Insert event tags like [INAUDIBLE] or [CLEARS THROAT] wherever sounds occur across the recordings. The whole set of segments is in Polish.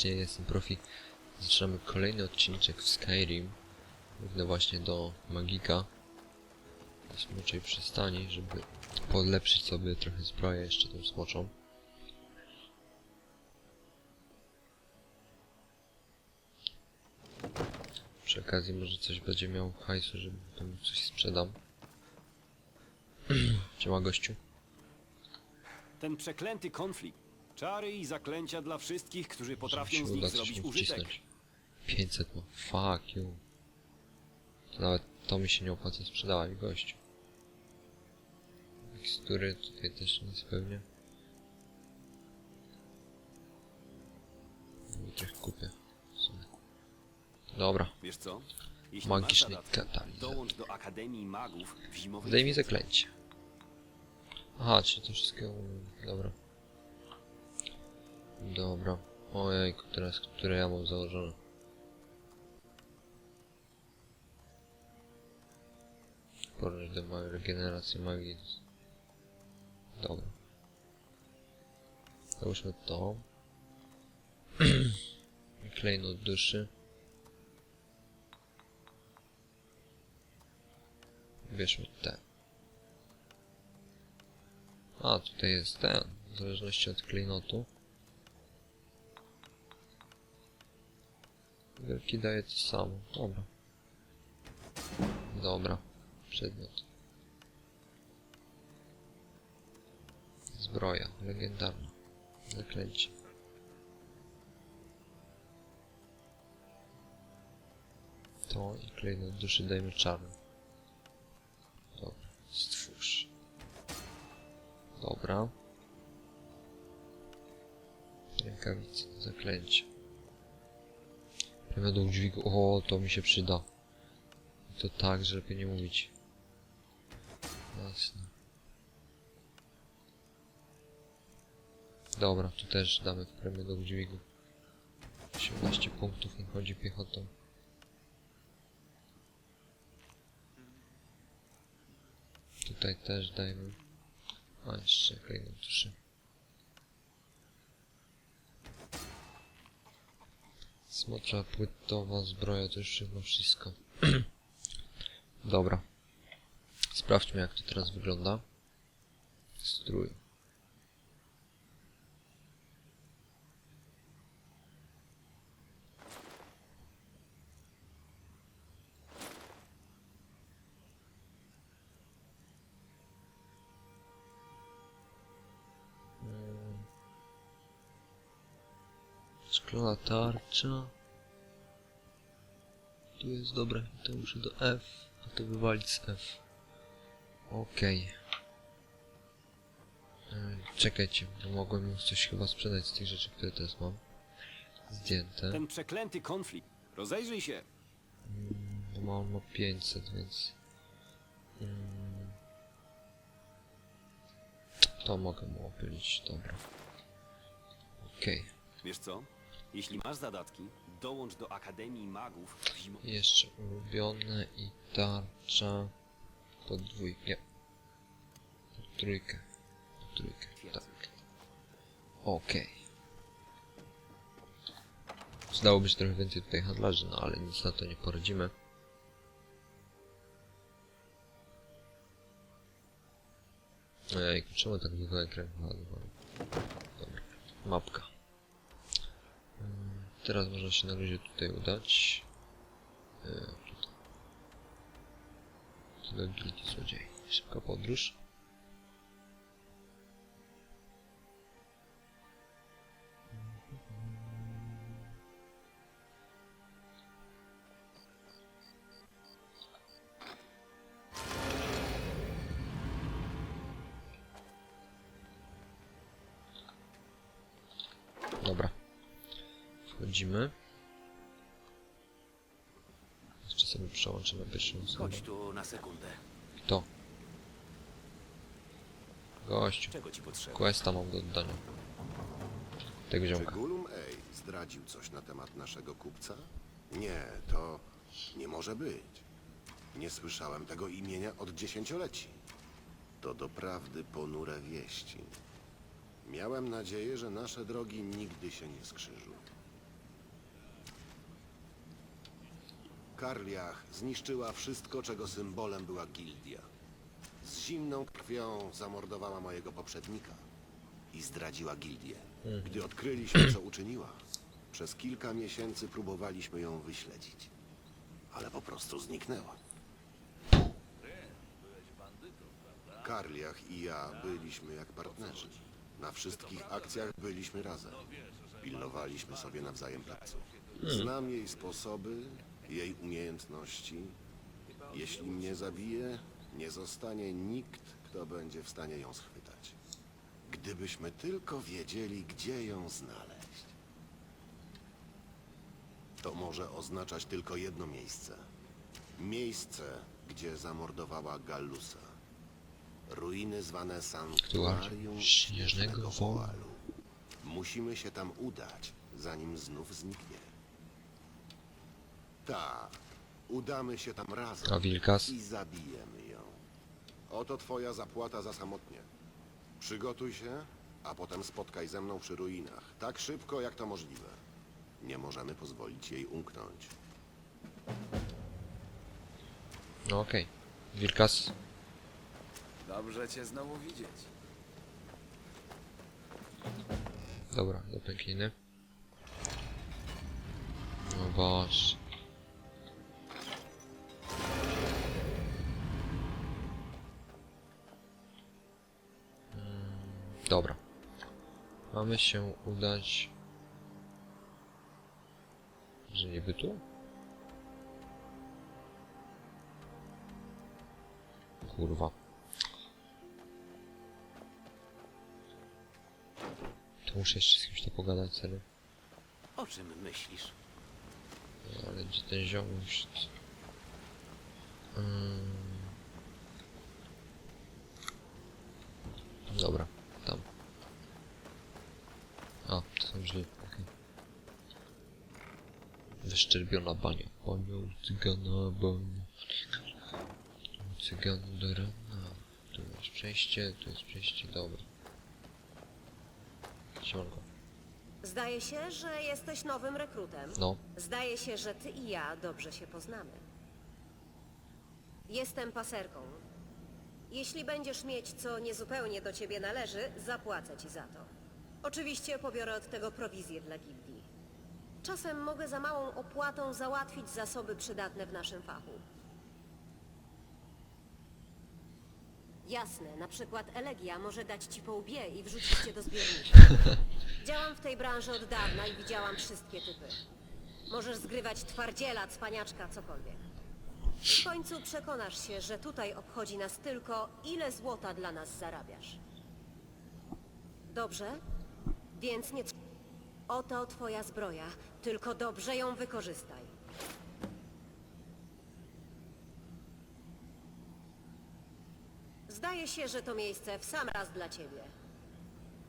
serdecznie, jestem Profi. Zaczynamy kolejny odcinek w Skyrim. Biegnę właśnie do Magika. Smoczej przystani, żeby podlepszyć sobie trochę zbroję jeszcze tą smoczą. Przy okazji może coś będzie miał hajsu, żeby tam coś sprzedam. [CLEARS THROAT] Siema gościu. Ten przeklęty konflikt. Czary i zaklęcia dla wszystkich, którzy potrafią z nich zrobić użytek. wcisnąć. 500 no, fuck you. To nawet to mi się nie opłaca sprzedawać, gościu. Mikstury tutaj też nic pewnie. I trochę kupię. Dobra, Wiesz co? Jeśli Magiczny katalizator. dołącz do Akademii Magów w zimowej daj mi zaklęcie. Aha, czyli to wszystkiego umiem. Dobra. Dobra. Ojejku, teraz które ja mam założone. Poróż do mojej regeneracji magii. Dobra. Załóżmy to. [CLEARS THROAT] Klejnot duszy. Bierzmy ten. A, tutaj jest ten. W zależności od klejnotu. Wielki daje to samo. Dobra. Dobra. Przedmiot. Zbroja. Legendarna. Zaklęcie. To i klejnot duszy dajmy czarny. Dobra. Stwórz. Dobra. Rękawice. Zaklęcie. Będą dźwigu. O, to mi się przyda. I to tak, żeby nie mówić. Jasne. Dobra, tu też damy w premię do dźwigu. 18 punktów, nie chodzi piechotą. Tutaj też dajmy. A, jeszcze kolejną tuszy. Smocza płytowa zbroja to już chyba wszystko. [CLEARS THROAT] Dobra. Sprawdźmy jak to teraz wygląda. Strój. Szklana tarcza. Tu jest dobre, to muszę do F, a to wywalić z F. Okej. Ej, Czekajcie, bo mogłem już coś chyba sprzedać z tych rzeczy, które teraz mam. Zdjęte. Ten przeklęty konflikt. Rozejrzyj się. Bo ma on ma 500, więc... Mm, to mogę mu opylić, dobra. Okej. Wiesz co? Jeśli masz zadatki, dołącz do Akademii Magów w Jeszcze ulubione i tarcza. Podwójkę. Nie. Trójkę. Trójkę. Tak. Okej. Zdałoby się trochę więcej tutaj handlarzy, no ale nic na to nie poradzimy. Ej, czemu tak długo ekran ładowałem? Dobra, mapka. Teraz można się na razie tutaj udać. E, tutaj. Gildii złodziei. Szybka podróż. Wchodzimy. Jeszcze sobie przełączę na pierwszą osobę. Chodź tu na sekundę. Kto? Gościu. Czego ci potrzeba? Questa mam do oddania. Tego Czy ziomka. Gulum Ej zdradził coś na temat naszego kupca? Nie, to nie może być. Nie słyszałem tego imienia od dziesięcioleci. To doprawdy ponure wieści. Miałem nadzieję, że nasze drogi nigdy się nie skrzyżują. Karliach zniszczyła wszystko, czego symbolem była gildia. Z zimną krwią zamordowała mojego poprzednika i zdradziła gildię. Gdy odkryliśmy, co uczyniła, przez kilka miesięcy próbowaliśmy ją wyśledzić, ale po prostu zniknęła. Karliach i ja byliśmy jak partnerzy. Na wszystkich akcjach byliśmy razem. Pilnowaliśmy sobie nawzajem pleców. Znam jej sposoby, jej umiejętności. Jeśli mnie zabije, nie zostanie nikt, kto będzie w stanie ją schwytać. Gdybyśmy tylko wiedzieli, gdzie ją znaleźć. To może oznaczać tylko jedno miejsce. Miejsce, gdzie zamordowała Gallusa. Ruiny zwane Sanktuarium Śnieżnego Woła. Musimy się tam udać, zanim znów zniknie. Tak, udamy się tam razem A Wilkas? i zabijemy ją. Oto twoja zapłata za samotnie. Przygotuj się, a potem spotkaj ze mną przy ruinach. Tak szybko, jak to możliwe. Nie możemy pozwolić jej umknąć. No okej. Wilkas. Dobrze cię znowu widzieć. Dobra, do pękliny. No boż. Mamy się udać... Że niby tu? Kurwa. To muszę jeszcze z kimś to pogadać, serio. O czym myślisz? No, ale gdzie ten ziomuś? Mm. Dobra, tam. A, to są drzwi, okej. Wyszczerbiona bania. Bania cygana, bania. Cygana do rana. Tu jest przejście, tu jest przejście, dobra. Siemanko. Zdaje się, że jesteś nowym rekrutem. No, Zdaje się, że ty i ja dobrze się poznamy. Jestem paserką. Jeśli będziesz mieć co niezupełnie do ciebie należy, zapłacę ci za to. Oczywiście pobiorę od tego prowizję dla gildii. Czasem mogę za małą opłatą załatwić zasoby przydatne w naszym fachu. Jasne, na przykład Elegia może dać ci po łbie i wrzucić cię do zbiornika. [LAUGHS] Działam w tej branży od dawna i widziałam wszystkie typy. Możesz zgrywać twardziela, cwaniaczka, cokolwiek. W końcu przekonasz się, że tutaj obchodzi nas tylko, ile złota dla nas zarabiasz. Dobrze? Więc nie... Oto twoja zbroja, tylko dobrze ją wykorzystaj. Zdaje się, że to miejsce w sam raz dla ciebie.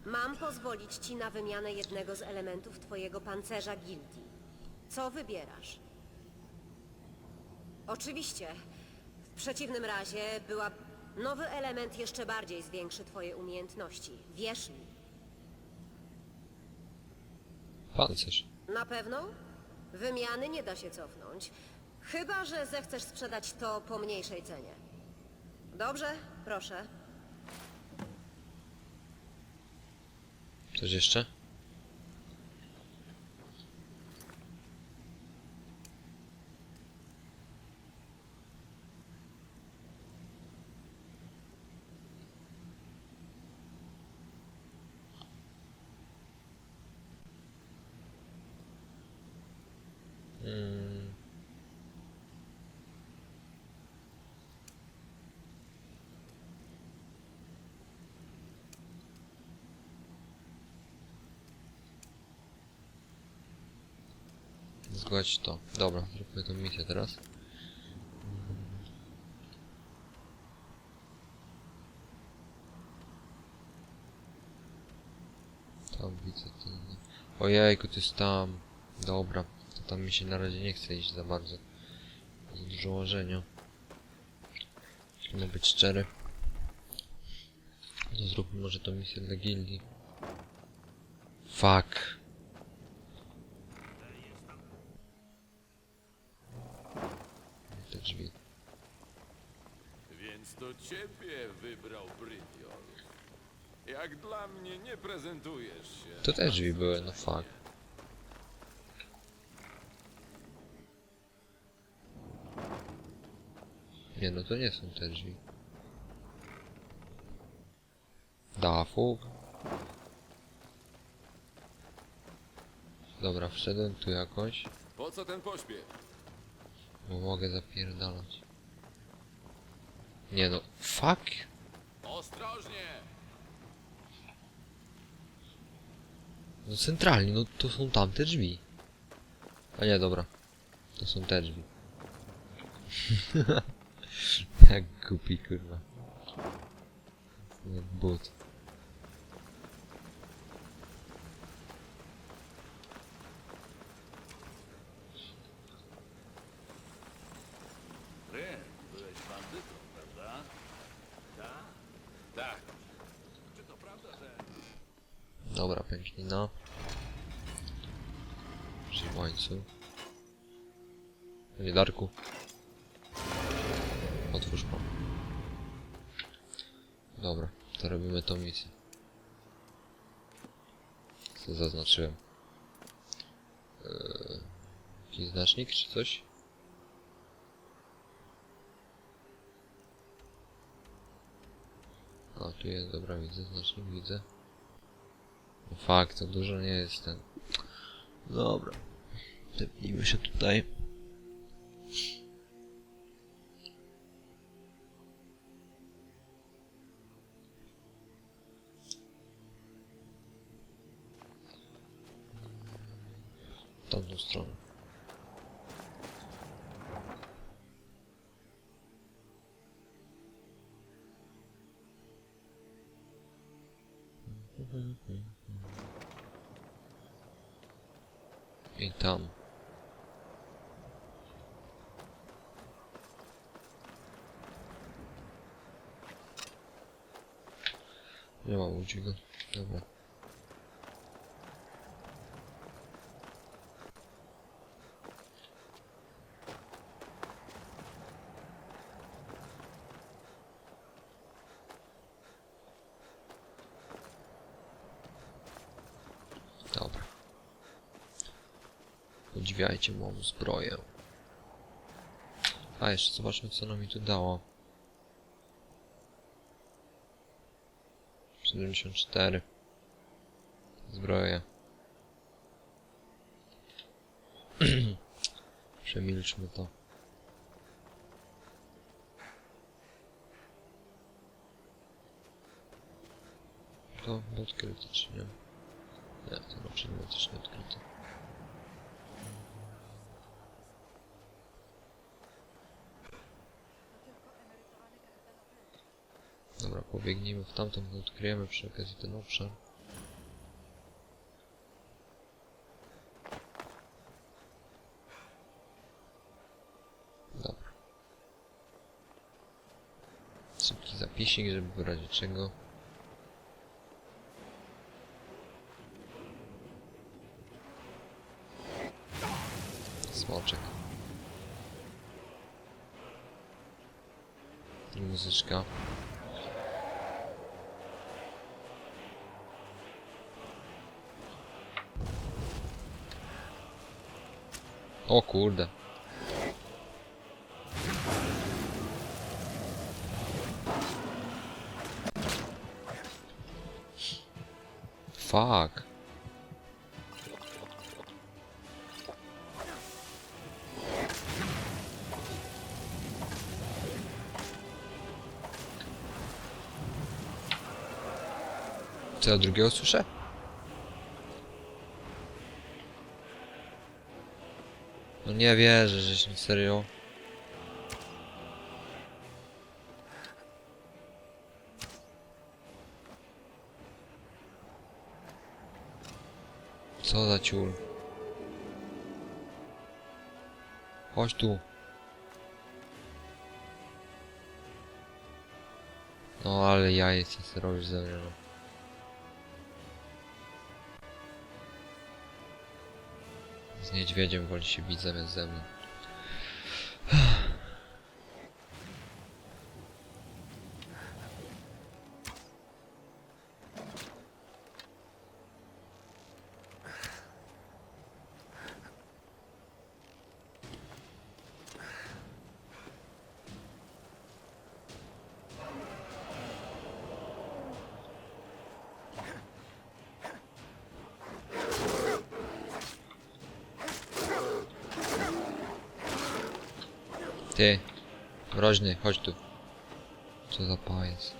Mam pozwolić ci na wymianę jednego z elementów twojego pancerza gildii. Co wybierasz? Oczywiście. W przeciwnym razie była... Nowy element jeszcze bardziej zwiększy twoje umiejętności. Wierz mi. Pancerz. Na pewno? Wymiany nie da się cofnąć. Chyba, że zechcesz sprzedać to po mniejszej cenie. Dobrze, proszę. Coś jeszcze? Mm. Zgładź to. Dobra, zróbmy tą misję teraz. Tam widzę ten... Ojejku, to jest tam. Dobra, tam mi się na razie nie chce iść za bardzo. Za dużo łożenia. Musimy być szczery. No zróbmy może tą misję dla gildii. Fuck. Te drzwi. Więc to ciebie wybrał Brytiol. Jak dla mnie nie prezentujesz się. To też drzwi były, no fuck. Nie no, to nie są te drzwi. Da, fuk. Dobra, wszedłem tu jakoś, Po co ten pośpiech? bo mogę zapierdalać. Nie no, fuck! Ostrożnie! No centralnie, no to są tamte drzwi. A nie, dobra. To są te drzwi. [LAUGHS] Jak głupi, kurwa. Jak but. byłeś bandytą, prawda? Tak? Czy to prawda, że... Dobra, pęknina. Użyj łańcuch. Nie, Darku. Otwórz pan. Dobra, to robimy tą misję. Co zaznaczyłem? Eee, jakiś znacznik czy coś? A, tu jest, dobra, widzę znacznik, widzę. No fakt, to dużo nie jest ten. Dobra. Tepnijmy się tutaj. Tamtą stronę. I tam. Nie ma. Dobra. Dobra. Podziwiajcie moją zbroję. A jeszcze zobaczmy co nam mi tu dało. 74 Zbroja [CLEARS THROAT] Przemilczmy to To odkryte czy nie? Nie, to też nie odkryte Dobra, pobiegnijmy w tamtą, odkryjemy przy okazji ten obszar. Dobra. Szybki zapisik, żeby w razie czego. Smoczek. Muzyczka. O kurde. Fuck. Co ja drugiego słyszę? No nie wierzę, żeś mi serio. Co za ciul. Chodź tu. No ale ja jestem robisz ze mnie Z niedźwiedziem woli się bić zamiast ze mną. Ty, mroźny, chodź tu. Co za pajac.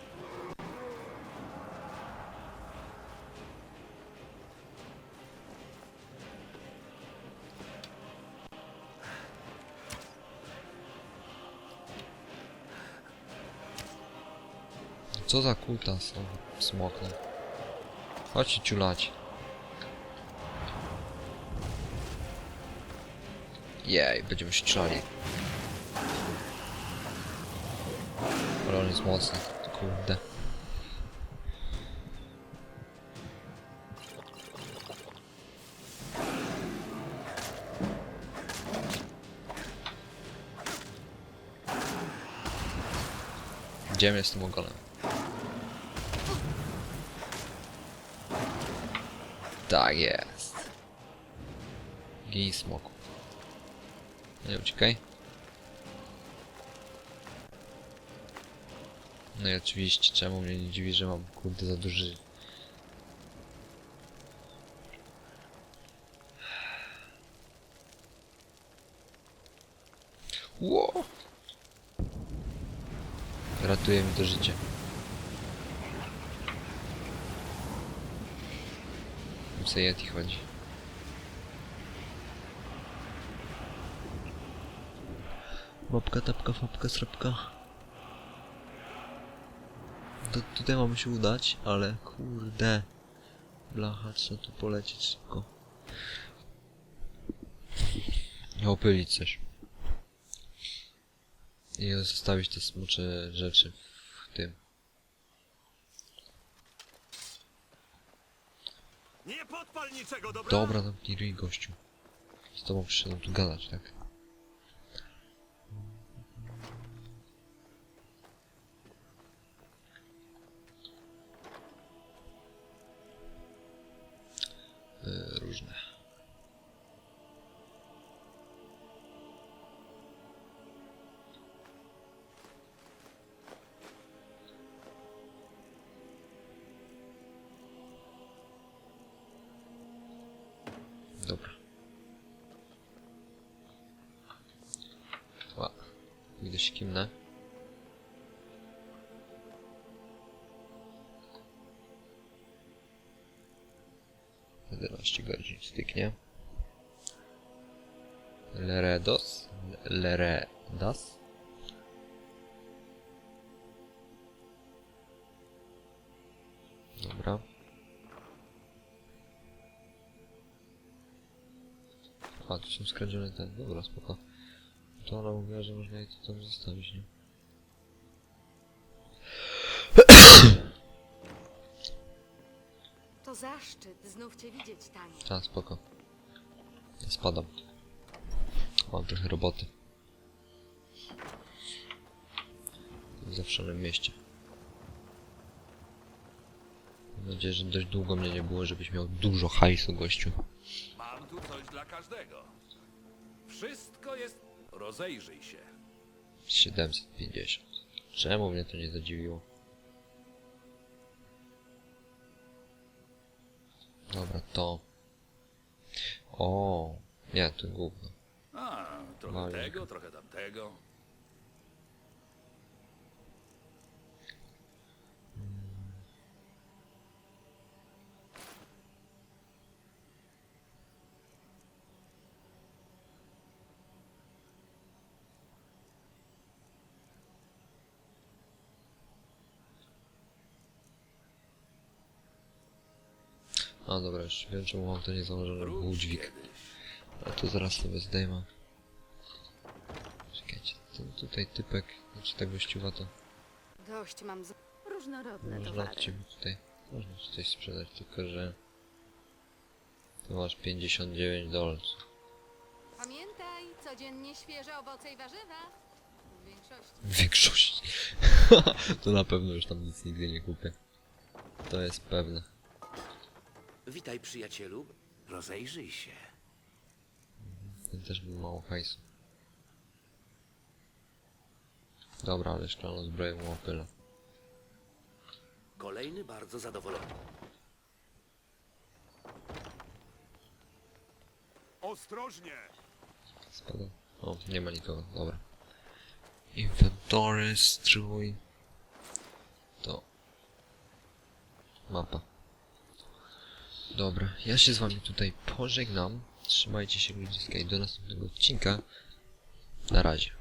Co za kutas, o, smoknę. Chodź ciulać. Jej, będziemy strzelali. Ale on jest mocny, kurde. Gdzie jest tym ogolem? Tak jest. Gin smoku. Nie uciekaj. No i oczywiście, czemu mnie nie dziwi, że mam kurde za duży... Ło! Ratuje mi to życie. Co Yeti chodzi? Łapka, tapka, fapka, srapka. To tutaj mamy się udać, ale kurde. Blacha, trzeba tu polecieć szybko. I opylić coś. I zostawić te smocze rzeczy w tym. Nie podpal niczego, dobra? Dobra, zamknij ryj, gościu. Z tobą przyszedłem tu gadać, tak? Się kimnę. Jedenaście godzin styknie. Leredos? Leredas? Dobra. A, tu są skradzione ten. Dobra, spoko. To ona mówiła, że można je to tam zostawić, nie? [COUGHS] To zaszczyt znów cię widzieć, Tanie. A, spoko. Ja spadam. Mam trochę roboty. W zawszonym mieście. Mam nadzieję, że dość długo mnie nie było, żebyś miał dużo hajsu, gościu. Mam tu coś dla każdego. Wszystko jest... Rozejrzyj się. 750. Czemu mnie to nie zadziwiło? Dobra, to. O, nie, to gówno. A, trochę Małe. tego, trochę tamtego. A dobra, już wiem czemu mam to nie założone. Był Wróć dźwig. kiedyś. Ale to zaraz sobie zdejmę. Czekajcie, ten tutaj typek, znaczy ta gościuwa to Dość mam z... różnorodne można towary. od ciebie tutaj, można ci coś sprzedać, tylko że tu masz 59 dolców. Codziennie świeże owoce i warzywa. W większości. W większości. [LAUGHS] to na pewno już tam nic nigdy nie kupię. To jest pewne. Witaj, przyjacielu. Rozejrzyj się. Ten też był mało hajsu. Dobra, ale szklaną zbroję mu opyla. Kolejny bardzo zadowolony. Ostrożnie! Spada. O, nie ma nikogo, dobra. Inventory, strój. To. Mapa. Dobra, ja się z wami tutaj pożegnam. Trzymajcie się ludziska i do następnego odcinka. Na razie.